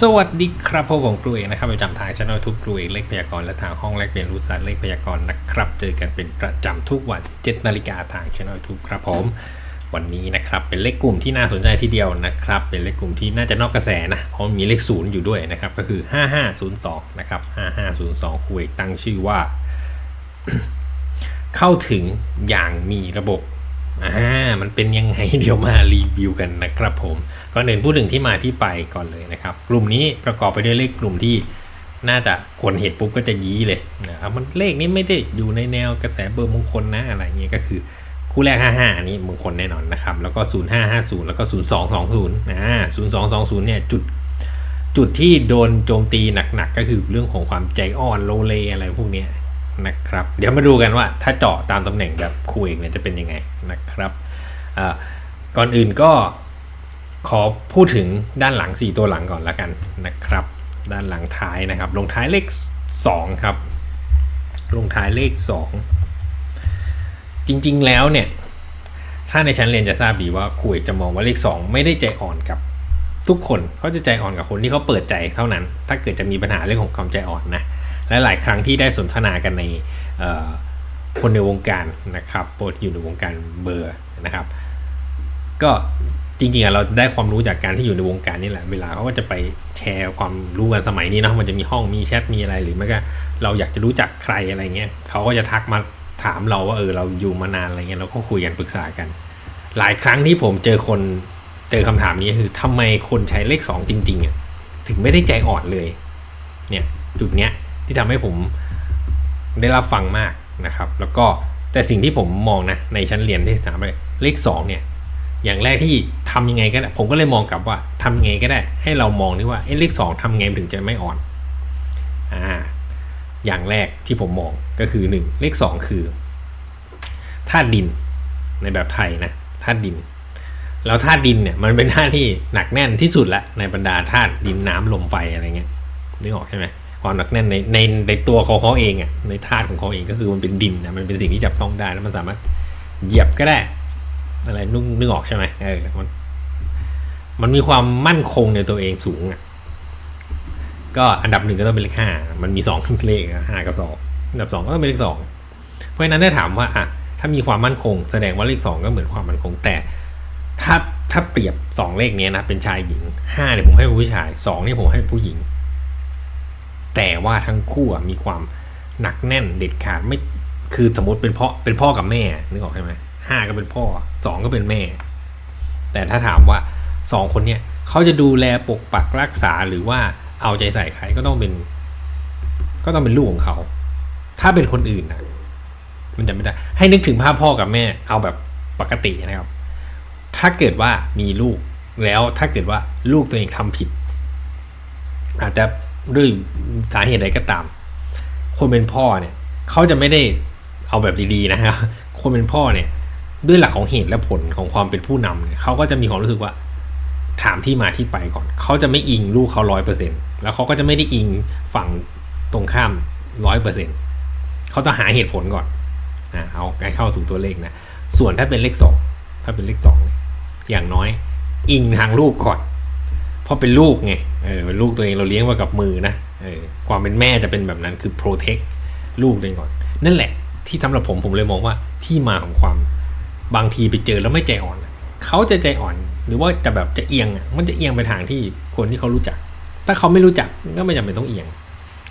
สวัสดีครับพบผมครูเอกนะครับประจำทางช่องทุกครูเอกเลขพยากรณ์และทางห้องแลกเปลี่ยนรู้ศาสตร์เลขพยากรณ์นะครับ เจอกันเป็นประจำทุกวัน7นาฬิกาทางช่องทุกครับผม วันนี้นะครับเป็นเลขกลุ่มที่น่าสนใจทีเดียวนะครับ เป็นเลขกลุ่มที่น่าจะนอกกระแสนะเพราะมีเลขศูนย์อยู่ด้วยนะครับก็คือ 5502นะครับ5502ครูเอกตั้งชื่อว่า เข้าถึงอย่างมีระบบ อ่ามันเป็นยังไงเดี๋ยวมารีวิวกันนะครับผม ก่อนอื่นพูดถึงที่มาที่ไปก่อนเลยนะครับ กลุ่มนี้ประกอบไปด้วยเลขกลุ่มที่น่าจะคนเห็นปุ๊บก็จะยี้เลยนะครับมันเลขนี้ไม่ได้อยู่ในแนวกระแสเบอร์มงคลนะอะไรเงี้ยก็คือคู่แรก 55 อันนี้มงคลแน่นอนนะครับ แล้วก็ 0550 แล้วก็ 0220อ่า0220 เนี่ยจุดจุดที่โดนโจมตีหนักๆก็คือเรื่องของความใจอ่อนโลเลอะไรพวกเนี้ย นะครับ เดี๋ยวมาดูกันว่าถ้าเจาะตามตำแหน่งแบบครูเอกเนี่ยจะเป็นยังไงนะครับก่อนอื่นก็ขอพูดถึงด้านหลัง 4 ตัวหลังก่อนละกันนะครับ ด้านหลังท้ายนะครับ ลงท้ายเลข 2 ครับ ลงท้ายเลข 2 จริงๆแล้วเนี่ยถ้าในชั้นเรียนจะทราบดีว่าครูเอกจะมองว่าเลข 2 ไม่ได้ใจอ่อนกับทุกคนเขาจะใจอ่อนกับคนที่เขาเปิดใจเท่านั้น ถ้าเกิดจะมีปัญหาเรื่องของความใจอ่อนนะ และหลายครั้งที่ได้สนทนากันในคนในวงการนะครับโปรดอยู่ในวงการเบอร์นะครับ ก็จริงๆเราได้ความรู้จากการที่อยู่ในวงการนี่แหละ เวลาเขาก็จะไปแชร์ความรู้กันสมัยนี้เนาะมันจะมีห้องมีแชทมีอะไรหรือไม่ก็เราอยากจะรู้จักใครอะไรเงี้ยเขาก็จะทักมาถามเราว่าเออเราอยู่มานานอะไรเงี้ยเราก็คุยกันปรึกษากัน หลายครั้งที่ผมเจอคนเจอคำถามนี้คือทำไมคนใช้เลขสองจริงๆอะถึงไม่ได้ใจอ่อนเลย เนี่ยจุดเนี้ย ที่ทำให้ผมได้รับฟังมากนะครับ แล้วก็แต่สิ่งที่ผมมองนะในชั้นเรียนที่ถามเลขสองเนี่ยอย่างแรกที่ทำยังไงก็ได้ผมก็เลยมองกลับว่าทำยังไงก็ได้ ให้เรามองนี่ว่าเเลขสองทำไงถึงจะไม่อ่อนอ่าอย่างแรกที่ผมมองก็คือหนึ่งเลขสองคือธาตุดินในแบบไทยนะธาตุดิน แล้วธาตุดินเนี่ยมันเป็นธาตุที่หนักแน่นที่สุดละในบรรดาธาตุดินน้ำลมไฟอะไรเงี้ยนึกออกใช่ไหม ความหนักแน่นในในในตัวของเขาเองอะในธาตุของเขาเองก็คือมันเป็นดินนะมันเป็นสิ่งที่จับต้องได้แล้วมันสามารถเหยียบก็ได้อะไรนึกนึกออกใช่ไหมเออมันมันมีความมั่นคงในตัวเองสูงอะก็อันดับหนึ่งก็ต้องเป็นเลขห้ามันมีสองเลขอะห้ากับสองอันดับสองก็ต้องเป็นเลขสองเพราะฉะนั้นถ้าถามว่าอะถ้ามีความมั่นคง แสดงว่าเลขสองก็เหมือนความมั่นคงแต่ถ้าถ้าเปรียบสองเลขนี้นะเป็นชายหญิงห้าเนี่ยผมให้ผู้ชายสองนี่ผมให้ผู้หญิง แต่ว่าทั้งคู่มีความหนักแน่นเด็ดขาดไม่คือสมมติเป็นพ่อเป็นพ่อกับแม่นึกออกใช่ไหมห้าก็เป็นพ่อสองก็เป็นแม่ แต่ถ้าถามว่าสองคนเนี่ยเขาจะดูแลปกปักรักษาหรือว่าเอาใจใส่ใครก็ต้องเป็น ก็ต้องเป็นลูกของเขา ถ้าเป็นคนอื่นนะมันจะไม่ได้ ให้นึกถึงภาพพ่อกับแม่ เอาแบบปกตินะครับ ถ้าเกิดว่ามีลูกแล้วถ้าเกิดว่าลูกตัวเองทำผิด อาจจะ ด้วยสาเหตุใดก็ตาม คนเป็นพ่อเนี่ยเขาจะไม่ได้เอาแบบดีๆนะครับคนเป็นพ่อเนี่ย ด้วยหลักของเหตุและผลของความเป็นผู้นำเนี่ยเขาก็จะมีความรู้สึกว่า ถามที่มาที่ไปก่อน เขาจะไม่อิงลูกเขาร้อยเปอร์เซ็นแล้วเขาก็จะไม่ได้อิงฝั่งตรงข้ามร้อยเปอร์เซ็นเขาต้องหาเหตุผลก่อนอ่าเอาให้เข้าสู่ตัวเลขนะ ส่วนถ้าเป็นเลขสองถ้าเป็นเลขสองอย่างน้อย อิงทางลูกก่อน เพราะเป็นลูกไงเออเป็นลูกตัวเองเราเลี้ยงมากับมือนะเออความเป็นแม่จะเป็นแบบนั้นคือ protect ลูกตัวเองก่อน นั่นแหละ ที่สำหรับผมผมเลยมองว่าที่มาของความบางทีไปเจอแล้วไม่ใจอ่อนเขาจะใจอ่อน หรือว่าจะแบบจะเอียงมันจะเอียงไปทางที่คนที่เขารู้จัก ถ้าเขาไม่รู้จักก็ไม่จำเป็นต้องเอียง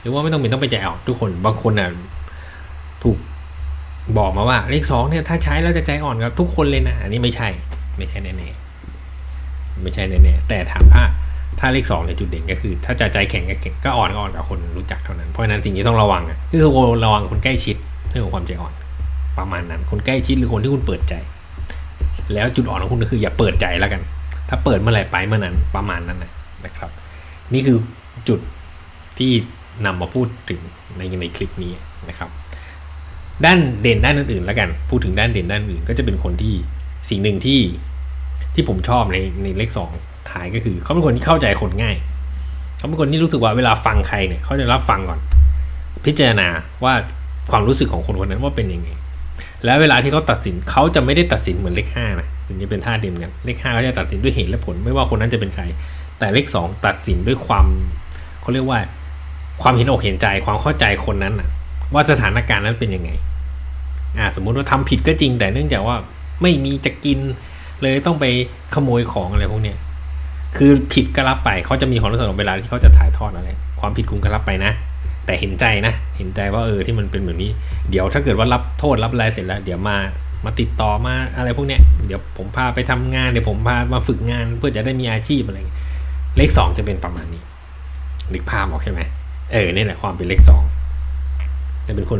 หรือว่าไม่ต้องเป็นต้องไปใจอ่อนทุกคนบางคนอะถูกบอกมาว่าเลขสองเนี่ยถ้าใช้แล้วจะใจอ่อนกับทุกคนเลยนะ อันนี้ไม่ใช่ไม่ใช่แน่ๆ ไม่ใช่แน่ๆแต่ถามว่าถ้าเลขสองในยจุดเด่นก็คือ ถ้าจะใจแข็งก็แข็งก็อ่อนก็อ่อนกับคนรู้จักเท่านั้น เพราะฉะนั้นสิ่งที่ต้องระวังอะก็คือระวังคนใกล้ชิดเรื่องของความใจอ่อน ประมาณนั้น คนใกล้ชิดหรือคนที่คุณเปิดใจ แล้วจุดอ่อนของคุณก็คืออย่าเปิดใจแล้วกัน ถ้าเปิดเมื่อไหร่ไปเมื่อนั้นประมาณนั้นนะครับ นี่คือจุดที่นำมาพูดถึงในในคลิปนี้นะครับ ด้านเด่นด้านอื่นๆแล้วกัน พูดถึงด้านเด่นด้านอื่นก็จะเป็นคนที่สิ่งหนึ่งที่ ที่ผมชอบในในเลขสองท้ายก็คือ เขาเป็นคนที่เข้าใจคนง่าย เขาเป็นคนที่รู้สึกว่าเวลาฟังใครเนี่ยเขาจะรับฟังก่อน พิจารณาว่าความรู้สึกของคนคนนั้นว่าเป็นยังไง แล้วเวลาที่เขาตัดสินเขาจะไม่ได้ตัดสินเหมือนเลขห้านะถึงจะเป็นท่าเดียวกัน เลขห้าเขาจะตัดสินด้วยเหตุและผล ไม่ว่าคนนั้นจะเป็นใคร แต่เลขสองตัดสินด้วยความเขาเรียกว่า ความเห็นอกเห็นใจความเข้าใจคนนั้นน่ะว่าสถานการณ์นั้นเป็นยังไงอ่าสมมุติว่าทำผิดก็จริงแต่เนื่องจากว่าไม่มีจะกิน เลยต้องไปขโมยของอะไรพวกเนี้ยคือผิดก็รับไปเขาจะมีความรู้สึกเวลาที่เขาจะถ่ายทอดอะไร ความผิดคุณก็รับไปนะ แต่เห็นใจนะ เห็นใจว่าเออที่มันเป็นแบบนี้ เดี๋ยวถ้าเกิดว่ารับโทษรับอะไรเสร็จแล้ว เดี๋ยวมามาติดต่อมาอะไรพวกเนี้ยเดี๋ยวผมพาไปทำงานเดี๋ยวผมพามาฝึกงานเพื่อจะได้มีอาชีพอะไรเลขสองจะเป็นประมาณนี้นึกภาพออกใช่ไหมเออนี่แหละความเป็นเลขสองจะเป็นคน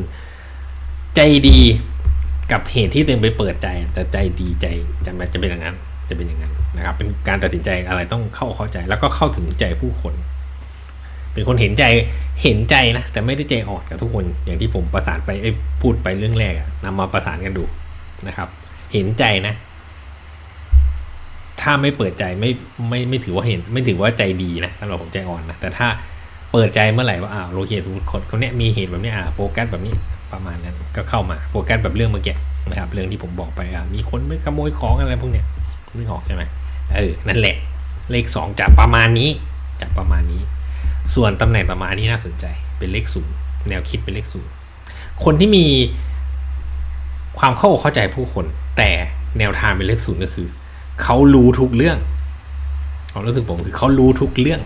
ใจดี กับเหตุที่เต็มไปเปิดใจแต่ใจดีใจจะมันจะเป็นอย่างนั้น จะเป็นอย่างนั้นนะครับ เป็นการตัดสินใจอะไรต้องเข้าเข้าใจ แล้วก็เข้าถึงใจผู้คน เป็นคนเห็นใจเห็นใจนะแต่ไม่ได้ใจอ่อนกับทุกคนอย่างที่ผมประสานไปพูดไปเรื่องแรกอะนำมาประสานกันดูนะครับ เห็นใจนะ ถ้าไม่เปิดใจไม่ไม่ไม่ถือว่าเห็น ไม่ถือว่าใจดีนะสำหรับผมใจอ่อนนะแต่ถ้าเปิดใจเมื่อไหร่ว่าอ่าโลเคทุกคนคนเนี้ยมีเหตุแบบนี้อ่าโฟกัสแบบนี้ ประมาณนั้นก็เข้ามาโฟกัสแบบเรื่องเมื่อกี้นะครับเรื่องที่ผมบอกไปอ่ามีคนไม่ขโมยของอะไรพวกเนี้ยนึกออกใช่ไหมเออนั่นแหละ เลขสองจะประมาณนี้จะประมาณนี้ ส่วนตำแหน่งต่อมาอันนี้น่าสนใจเป็นเลขศูนย์แนวคิดเป็นเลขศูนย์คนที่มีความเข้าอกเข้าใจผู้คน แต่แนวทางเป็นเลขศูนย์ก็คือเขารู้ทุกเรื่องความรู้สึกผมคือเขารู้ทุกเรื่อง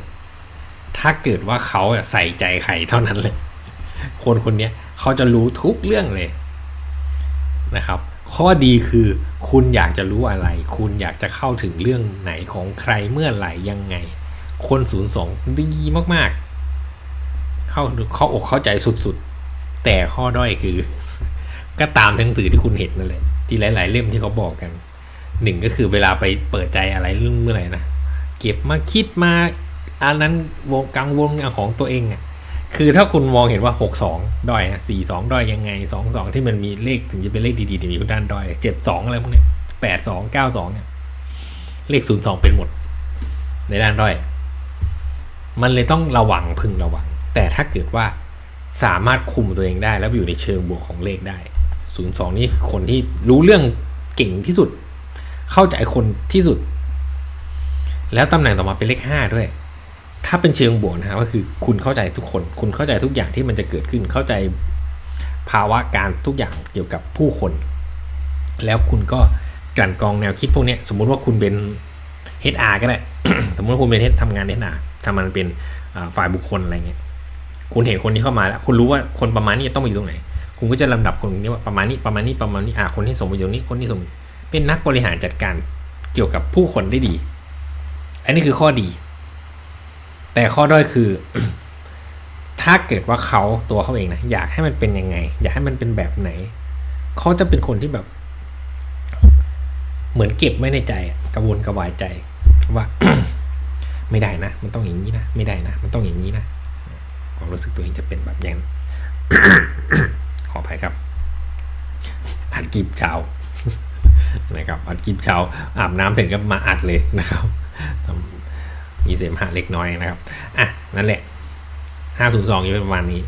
ถ้าเกิดว่าเขาอะใส่ใจใครเท่านั้นเลย คนคนนี้เขาจะรู้ทุกเรื่องเลยนะครับ ข้อดีคือคุณอยากจะรู้อะไร คุณอยากจะเข้าถึงเรื่องไหนของใครเมื่อไหร่ยังไง คนศูนย์สองดีมากๆ เข้าเข้าอกเข้าใจสุดๆ แต่ข้อด้อยคือ ก็ตามหนังสือที่คุณเห็นนั่นแหละที่หลายๆ เล่มที่เขาบอกกันหนึ่งก็คือเวลาไปเปิดใจอะไรเรื่องเมื่อไหร่นะเก็บมาคิดมาอันนั้นวงกังวลของตัวเองอะ คือถ้าคุณมองเห็นว่าหกสองด้อยสี่สองด้อยยังไงสองสองที่มันมีเลขถึงจะเป็นเลขดีๆที่มีด้านด้อยเจ็ดสองอะไรพวกเนี้ยแปดสองเก้าสองเนี่ย เลขศูนย์สองเป็นหมด ในด้านด้อย มันเลยต้องระวังพึงระวัง แต่ถ้าเกิดว่าสามารถคุมตัวเองได้ แล้วอยู่ในเชิงบวกของเลขได้ศูนย์สองนี่คือคนที่รู้เรื่องเก่งที่สุด เข้าใจคนที่สุด แล้วตำแหน่งต่อมาเป็นเลขห้าด้วย ถ้าเป็นเชิงบวกนะครับก็คือคุณเข้าใจทุกคน คุณเข้าใจทุกอย่างที่มันจะเกิดขึ้น เข้าใจภาวะการทุกอย่างเกี่ยวกับผู้คน แล้วคุณก็กลั่นกรองแนวคิดพวกนี้สมมุติว่าคุณเป็น HR ก็ได้สมมติว่าคุณเป็น H ทำงาน HR ทำมันเป็นฝ่ายบุคคลอะไรเงี้ยคุณเห็นคนที่เข้ามาแล้ว คุณรู้ว่าคนประมาณนี้ต้องมาอยู่ตรงไหน คุณก็จะลำดับคนนี้ว่าประมาณนี้ประมาณนี้ประมาณนี้อ่าคนที่สมประโยชน์นี้คนที่สมเป็นนักบริหารจัดการเกี่ยวกับผู้คนได้ดี อันนี้คือข้อดี แต่ข้อด้อยคือ ถ้าเกิดว่าเขาตัวเขาเองนะอยากให้มันเป็นยังไง อยากให้มันเป็นแบบไหน เขาจะเป็นคนที่แบบ เหมือนเก็บไว้ในใจกระวนกระวายใจ ว่า ไม่ได้นะ มันต้องอย่างนี้นะ ไม่ได้นะ มันต้องอย่างนี้นะความรู้สึกตัวเองจะเป็นแบบอย่างนั้ขออภัยครับอัดกีบเช้านะครับอัดกีบเช้าอาบน้ำเสร็จก็มาอัดเลยนะครับ เสมหะเล็กน้อยนะครับ อะ นั่นแหละห้าศูนย์สองอยู่ประมาณนี้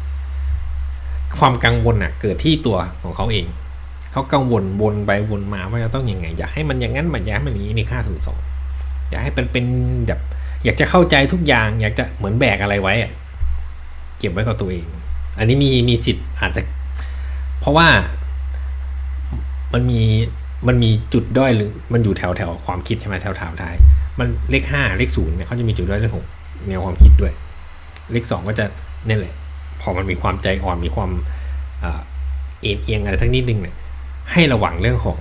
ความกังวลอะ เกิดที่ตัวของเขาเอง เขากังวลวนไปวนมาว่าจะต้องยังไง อยากให้มันอย่างนั้นมันอยากให้มันอย่างนี้ในค่าศูนย์สองอยากให้เป็นเป็นแบบอยากจะเข้าใจทุกอย่าง อยากจะเหมือนแบกอะไรไว้อะเก็บไว้กับตัวเอง อันนี้มีมีสิทธิ์อาจจะ เพราะว่ามันมีมันมีจุดด้อยหรือมันอยู่แถวแถวความคิดใช่ไหมแถวแถวท้าย มันเลขห้าเลขศูนย์เนี่ยเขาจะมีจุดด้อยเรื่องของแนวความคิดด้วย เลขสองก็จะนี่แหละ พอมันมีความใจอ่อนมีความเอ็นเอียงอะไรทั้งนิดนึงเนี่ยให้ระวังเรื่องของ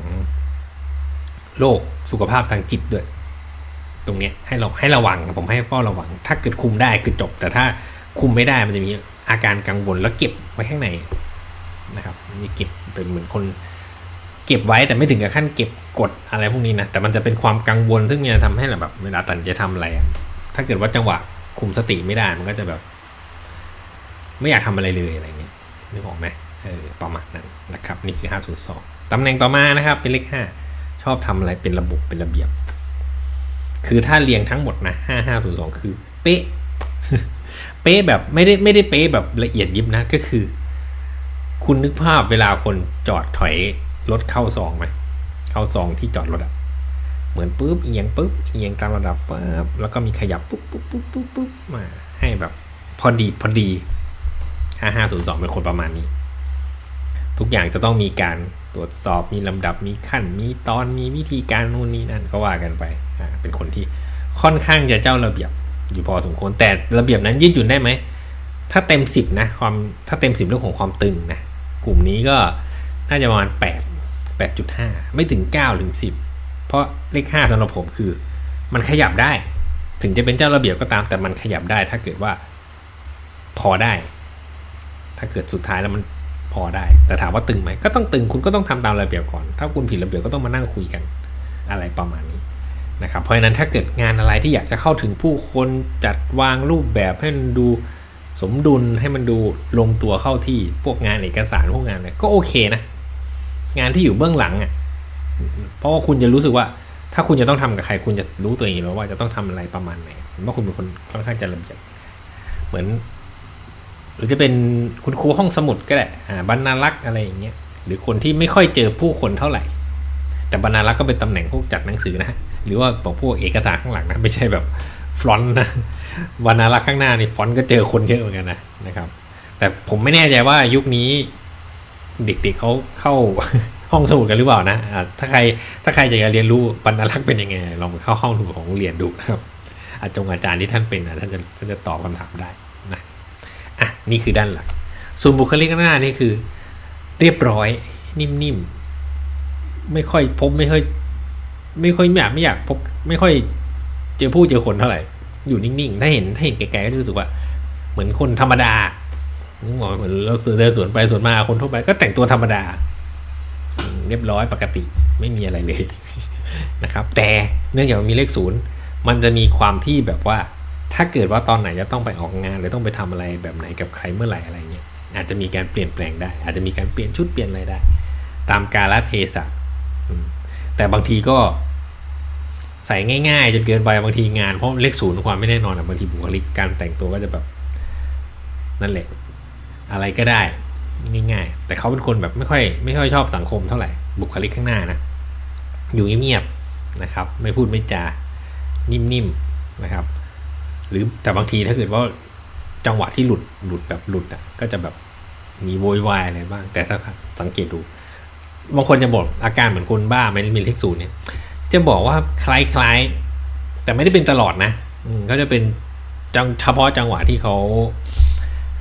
โรคสุขภาพทางจิตด้วย ตรงเนี้ยให้เราให้ระวังผมให้เฝ้าระวัง ถ้าเกิดคุมได้คือจบ แต่ถ้าคุมไม่ได้มันจะมีอาการกังวลแล้วเก็บไว้ข้างในนะครับมีเก็บเป็นเหมือนคน เก็บไว้แต่ไม่ถึงกับขั้นเก็บกดอะไรพวกนี้นะ แต่มันจะเป็นความกังวลซึ่งมันจะทำให้แบบเวลาตัดสินใจทำอะไร ถ้าเกิดว่าจังหวะคุมสติไม่ได้มันก็จะแบบ ไม่อยากทำอะไรเลยอะไรเงี้ยนึกออกไหมเออประมาณนั้นนะครับ นี่คือ 502ตำแหน่งต่อมานะครับ เป็นเลข 5 ชอบทำอะไรเป็นระบบเป็นระเบียบ คือถ้าเรียงทั้งหมดนะ 5502 คือ เป๊ะ เป๊ะแบบไม่ได้ไม่ได้เป๊ะแบบละเอียดยิบนะก็คือ คุณนึกภาพเวลาคนจอดถอย รถเข้าซองไหมเข้าซองที่จอดรถอะเหมือนปุ๊บเอียงปุ๊บเอียงตามระดับปุ๊บแล้วก็มีขยับปุ๊บปุ๊บปุ๊บปุ๊บปุ๊บมาให้แบบ พอดีพอดีห้าห้าศูนย์สองเป็นคนประมาณนี้ ทุกอย่างจะต้องมีการตรวจสอบมีลำดับมีขั้น มีตอนมีวิธีการนู่นนี่นั่นก็ว่ากันไปอ่าเป็นคนที่ค่อนข้างจะเจ้าระเบียบอยู่พอสมควรแต่ระเบียบนั้นยืดหยุ่นได้ไหมถ้าเต็มสิบนะความถ้าเต็มสิบเรื่องของความตึงนะกลุ่มนี้ก็น่าจะประมาณแปด แปดจุดห้าไม่ถึงเก้าถึงสิบเพราะเลขห้าสำหรับผมคือ มันขยับได้ ถึงจะเป็นเจ้าระเบียบก็ตามแต่มันขยับได้ ถ้าเกิดว่าพอได้ ถ้าเกิดสุดท้ายแล้วมันพอได้ แต่ถามว่าตึงไหมก็ต้องตึงคุณก็ต้องทำตามระเบียบก่อน ถ้าคุณผิดระเบียบก็ต้องมานั่งคุยกันอะไรประมาณนี้นะครับ เพราะฉะนั้นถ้าเกิดงานอะไรที่อยากจะเข้าถึงผู้คนจัดวางรูปแบบให้มันดูสมดุลให้มันดูลงตัวเข้าที่พวกงานเอกสารพวกงานเนี่ยก็โอเคนะ งานที่อยู่เบื้องหลังอะเพราะว่าคุณจะรู้สึกว่า ถ้าคุณจะต้องทำกับใครคุณจะรู้ตัวเองแล้วว่าจะต้องทำอะไรประมาณไหนผมว่าคุณเป็นคนค่อนข้างจะระเบียบเหมือน หรือจะเป็นคุณครูห้องสมุดก็ได้อ่าบรรณารักษ์อะไรอย่างเงี้ยหรือคนที่ไม่ค่อยเจอผู้คนเท่าไหร่ แต่บรรณารักษ์ก็เป็นตำแหน่งพวกจัดหนังสือนะหรือว่าบอกพวกเอกสารข้างหลังนะไม่ใช่แบบฟรอนต์นะบรรณารักษ์ข้างหน้านี่ฟอนต์ก็เจอคนเยอะเหมือนกันนะนะครับ แต่ผมไม่แน่ใจว่ายุคนี้ เด็กๆเขาเข้าห้องสมุดกันหรือเปล่านะถ้าใครถ้าใครอยากจะเรียนรู้บรรณารักษ์เป็นยังไง ลองไปเข้าห้องสมุดของโรงเรียนดูนะครับ อาจงอาจารย์ที่ท่านเป็นนะท่านจะท่านจะตอบคำถามได้นะอะนี่คือด้านหลักส่วนบุคลิกหน้านี่คือ เรียบร้อยนิ่มๆไม่ค่อยพบไม่ค่อย ไม่ค่อยไม่อยากไม่อยากพบไม่ค่อยเจอผู้เจอคนเท่าไหร่อยู่นิ่งๆ ถ้าเห็นถ้าเห็นไกลๆก็จะรู้สึกว่า เหมือนคนธรรมดา นึกออกเหมือนเราเดินสวนไปสวนมาคนทั่วไปก็แต่งตัวธรรมดา เรียบร้อยปกติไม่มีอะไรเลยนะครับ แต่เนื่องจากมันมีเลขศูนย์มันจะมีความที่แบบว่า ถ้าเกิดว่าตอนไหนจะต้องไปออกงาน หรือต้องไปทำอะไรแบบไหนกับใครเมื่อไหร่อะไรเงี้ยอาจจะมีการเปลี่ยนแปลงได้ อาจจะมีการเปลี่ยนชุดเปลี่ยนอะไรได้ ตามกาลเทศะแต่บางทีก็ใส่ง่ายๆจนเกินไปบางทีงานเพราะเลขศูนย์ความไม่แน่นอนอะบางทีบุคลิกการแต่งตัวก็จะแบบนั่นแหละ อะไรก็ได้ง่ายๆ แต่เขาเป็นคนแบบไม่ค่อยไม่ค่อยชอบสังคมเท่าไหร่บุคลิกข้างหน้านะ อยู่เงียบๆนะครับ ไม่พูดไม่จา นิ่มๆนะครับ หรือแต่บางทีถ้าเกิดว่าจังหวะที่หลุดหลุดแบบหลุดอะก็จะแบบมีโวยวายอะไรบ้าง แต่ถ้าสังเกตดู บางคนจะบอกอาการเหมือนคนบ้าไม่มีเลขศูนย์เนี่ย จะบอกว่าคล้ายๆ แต่ไม่ได้เป็นตลอดนะก็จะเป็นจังเฉพาะจังหวะที่เขา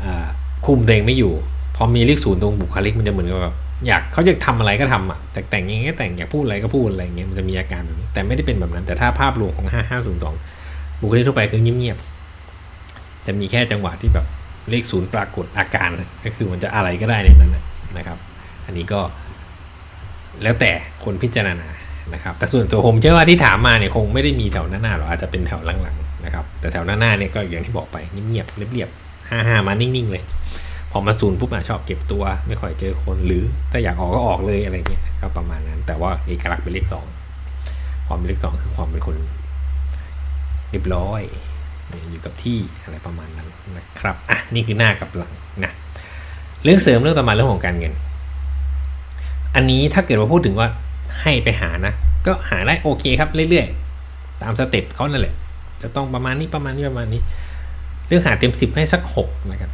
อ่า คุมตัวเองไม่อยู่ พอมีเลขศูนย์ตรงบุคลิกมันจะเหมือนกับแบบอยากเขาจะทำอะไรก็ทำอะแต่แต่งยังไงก็แต่งอยากพูดอะไรก็พูดอะไรอย่างเงี้ยมันจะมีอาการแบบนี้แต่ไม่ได้เป็นแบบนั้น แต่ถ้าภาพรวมของ 5502 บุคลิกทั่วไปคือเงียบๆจะมีแค่จังหวะที่แบบเลขศูนย์ปรากฏอาการนะก็คือมันจะอะไรก็ได้ในนั้นนะนะครับ อันนี้ก็แล้วแต่คนพิจารณานะครับ แต่ส่วนตัวผมเชื่อว่าที่ถามมาเนี่ยคงไม่ได้มีแถวหน้าๆหรอกอาจจะเป็นแถวหลังๆนะครับแต่แถวหน้าๆเนี่ยก็อย่างที่บอกไปเงียบๆเรียบๆ ห้าๆมานิ่งๆเลย พอมาศูนย์ปุ๊บอะชอบเก็บตัว ไม่ค่อยเจอคนหรือถ้าอยากออกก็ออกเลยอะไรเงี้ยก็ประมาณนั้น แต่ว่าเอกลักษณ์เป็นเลขสองความเป็นเลขสองคือความเป็นคนเรียบร้อยอยู่กับที่อะไรประมาณนั้นนะครับอะนี่คือหน้ากับหลังนะเรื่องเสริมเรื่องต่อมาเรื่องของการเงิน อันนี้ถ้าเกิดว่าพูดถึงว่าให้ไปหานะ ก็หาได้โอเคครับเรื่อยๆ ตามสเต็ปเขานั่นแหละจะต้องประมาณนี้ประมาณนี้ประมาณนี้ เรื่องหาเต็มสิบให้สักหกนะครับ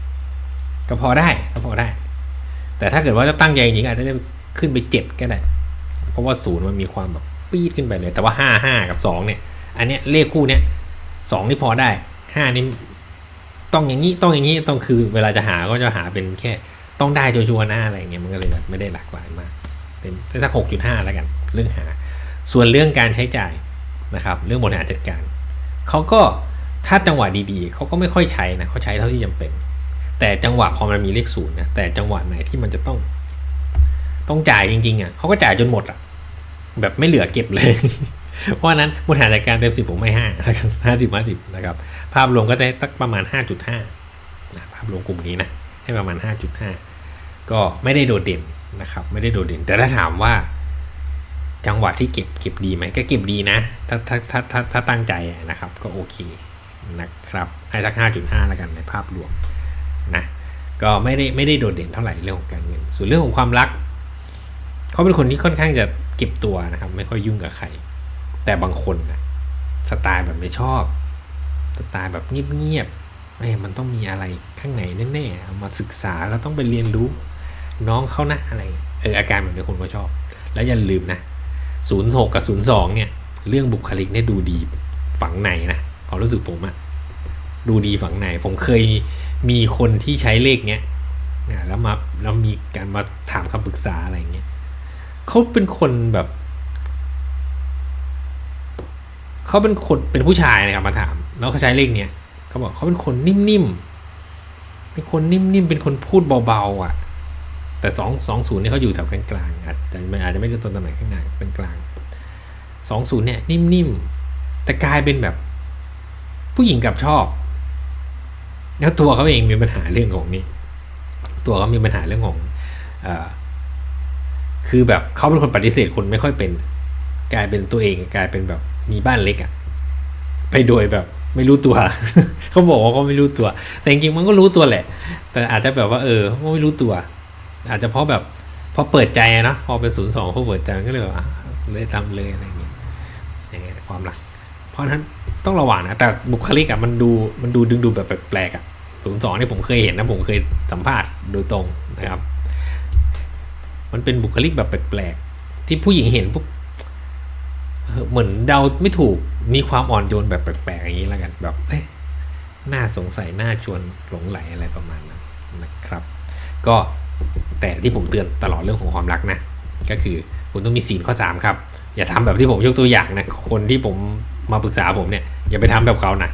ก็พอได้ก็พอได้ แต่ถ้าเกิดว่าจะตั้งใจจริงอาจจะได้ขึ้นไปเจ็ดก็ได้ เพราะว่าศูนย์มันมีความแบบปี๊ดขึ้นไปเลย แต่ว่าห้าห้ากับสองเนี่ย อันเนี้ยเลขคู่เนี้ยสองนี่พอได้ห้านี่ต้องอย่างนี้ต้องอย่างนี้ต้องคือเวลาจะหาก็จะหาเป็นแค่ต้องได้ชัวร์ๆหน้าอะไรเงี้ยมันก็เลยแบบไม่ได้หลากหลายมาก เป็นสักหกจุดห้าแล้วกัน เรื่องหา ส่วนเรื่องการใช้จ่ายนะครับ เรื่องบริหารจัดการเขาก็ ถ้าจังหวะดีๆเขาก็ไม่ค่อยใช้นะเขาใช้เท่าที่จำเป็น แต่จังหวะพอมันมีเลขศูนย์นะแต่จังหวะไหนที่มันจะต้อง ต้องจ่ายจริงๆอะเขาก็จ่ายจนหมดอะ แบบไม่เหลือเก็บเลย เพราะฉะนั้นบริหารจัดการเต็มสิบผมไม่ห้านะครับห้าสิบห้าสิบนะครับ ภาพรวมก็ได้สักประมาณห้าจุดห้าภาพรวมกลุ่มนี้นะให้ประมาณห้าจุดห้าก็ไม่ได้โดดเด่นนะครับ ไม่ได้โดดเด่น แต่ถ้าถามว่าจังหวะที่เก็บเก็บดีไหมก็เก็บดีนะ ถ้าถ้าถ้าถ้าถ้าตั้งใจนะครับก็โอเค นะครับให้สักห้าจุดห้าแล้วกันในภาพรวมนะก็ไม่ได้ไม่ได้โดดเด่นเท่าไหร่เรื่องของการเงิน ส่วนเรื่องของความรัก เขาเป็นคนที่ค่อนข้างจะเก็บตัวนะครับ ไม่ค่อยยุ่งกับใคร แต่บางคนนะสไตล์แบบไม่ชอบ สไตล์แบบเงียบๆเอ้ยมันต้องมีอะไรข้างในแน่ๆมาศึกษาแล้วต้องไปเรียนรู้น้องเขานะอะไร เอออาการแบบนี้คนก็ชอบ แล้วอย่าลืมนะศูนย์หกกับศูนย์สองเนี่ย เรื่องบุคลิกเนี่ยดูดีฝังในนะ ความรู้สึกผมอะดูดีฝั่งในผมเคยมีคนที่ใช้เลขเนี้ยแล้วมาแล้วมีการมาถามคำปรึกษาอะไรเงี้ยเขาเป็นคนแบบเขาเป็นคนเป็นผู้ชายนะครับมาถาม แล้วเขาใช้เลขเนี้ยเขาบอกเขาเป็นคนนิ่มๆเป็นคนนิ่มๆเป็นคนพูดเบาๆอะ แต่สองสองศูนย์เนี่ยเขาอยู่แถวกลางๆอาจจะไม่อาจจะไม่ได้ต้นตำแหน่งข้างหน้ากลางสองศูนย์เนี่ยนิ่มๆแต่กลายเป็นแบบ ผู้หญิงกับชอบ แล้วตัวเขาเองมีปัญหาเรื่องของนี้ ตัวเขามีปัญหาเรื่องของอคือแบบเขาเป็นคนปฏิเสธคนไม่ค่อยเป็น กลายเป็นตัวเองกลายเป็นแบบมีบ้านเล็กอะไปโดยแบบไม่รู้ตัว เขาบอกว่าเขาไม่รู้ตัว แต่จริงๆมันก็รู้ตัวแหละ แต่อาจจะแบบว่า เออไม่รู้ตัว อาจจะเพราะแบบพอเปิดใจนะพอเป็นศูนย์สองพอเปิดใจก็เลยแบบอะเลยทำเลยอะไรอย่างเงี้ยอย่างเงี้ยความรัก เพราะฉะนั้นต้องระวังนะ แต่บุคลิกอะมันดูมันดูดึงดูแบบแปลกๆอะศูนย์สองนี่ผมเคยเห็นนะ ผมเคยสัมภาษณ์โดยตรงนะครับ มันเป็นบุคลิกแบบแปลกๆ ที่ผู้หญิงเห็นปุ๊บเหมือนเดาไม่ถูกมีความอ่อนโยนแบบแปลกๆอย่างนี้แล้วกันแบบเอ๊ะน่าสงสัยน่าชวนหลงไหลอะไรประมาณนั้นนะครับ ก็แต่ที่ผมเตือนตลอดเรื่องของความรักนะ ก็คือคุณต้องมีศีลข้อสามครับ อย่าทำแบบที่ผมยกตัวอย่างนะคนที่ผม มาปรึกษาผมเนี่ยอย่าไปทำแบบเขานะ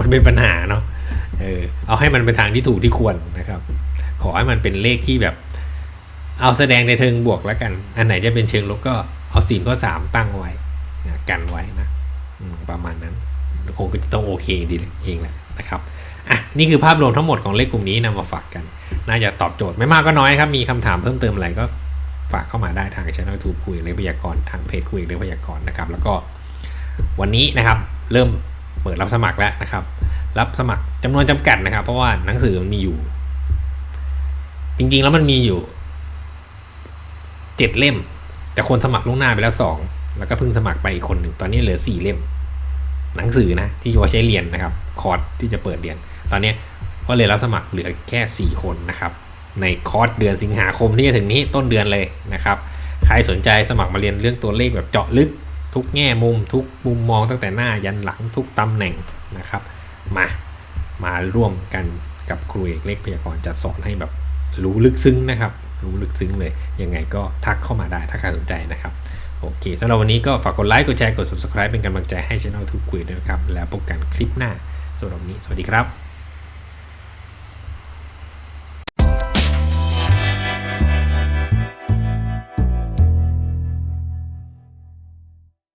มันเป็นปัญหาเนาะเออเอาให้มันเป็นทางที่ถูกที่ควรนะครับ ขอให้มันเป็นเลขที่แบบ เอาแสดงในเชิงบวกแล้วกัน อันไหนจะเป็นเชิงลบก็เอาศีลข้อสามตั้งไว้นะกันไว้นะประมาณนั้นคงก็จะต้องโอเคดีเองแหละนะครับอะนี่คือภาพรวมทั้งหมดของเลขกลุ่มนี้นำมาฝากกัน น่าจะตอบโจทย์ไม่มากก็น้อยครับ มีคำถามเพิ่มเติมอะไรก็ฝากเข้ามาได้ทางช่องทูบคุยเลขพยากรณ์ทางเพจคุยเลขพยากรณ์นะครับ แล้วก็ วันนี้นะครับเริ่มเปิดรับสมัครแล้วนะครับ รับสมัครจำนวนจำกัดนะครับ เพราะว่าหนังสือมันมีอยู่ จริงๆแล้วมันมีอยู่เจ็ดเล่ม แต่คนสมัครล่วงหน้าไปแล้วสองแล้วก็เพิ่งสมัครไปอีกคนหนึ่งตอนนี้เหลือสี่เล่ม หนังสือนะ ที่ว่าใช้เรียนนะครับ คอร์สที่จะเปิดเรียน ตอนนี้ก็เลยรับสมัครเหลือแค่4คนนะครับ ในคอร์สเดือนสิงหาคมที่จะถึงนี้ต้นเดือนเลยนะครับ ใครสนใจสมัครมาเรียนเรื่องตัวเลขแบบเจาะลึก ทุกแง่มุมทุกมุมมองตั้งแต่หน้ายันหลังทุกตำแหน่งนะครับมามาร่วมกันกับครูเอกเลขพยากรณ์จะสอนให้แบบรู้ลึกซึ้งนะครับ รู้ลึกซึ้งเลย ยังไงก็ทักเข้ามาได้ถ้าใครสนใจนะครับ โอเคสำหรับวันนี้ก็ฝากกดไลค์กดแชร์กด subscribe เป็นกำลังใจให้ช่องทุกคุยด้วยนะครับ แล้วพบกันคลิปหน้าสำหรับวันนี้ สวัสดีครับ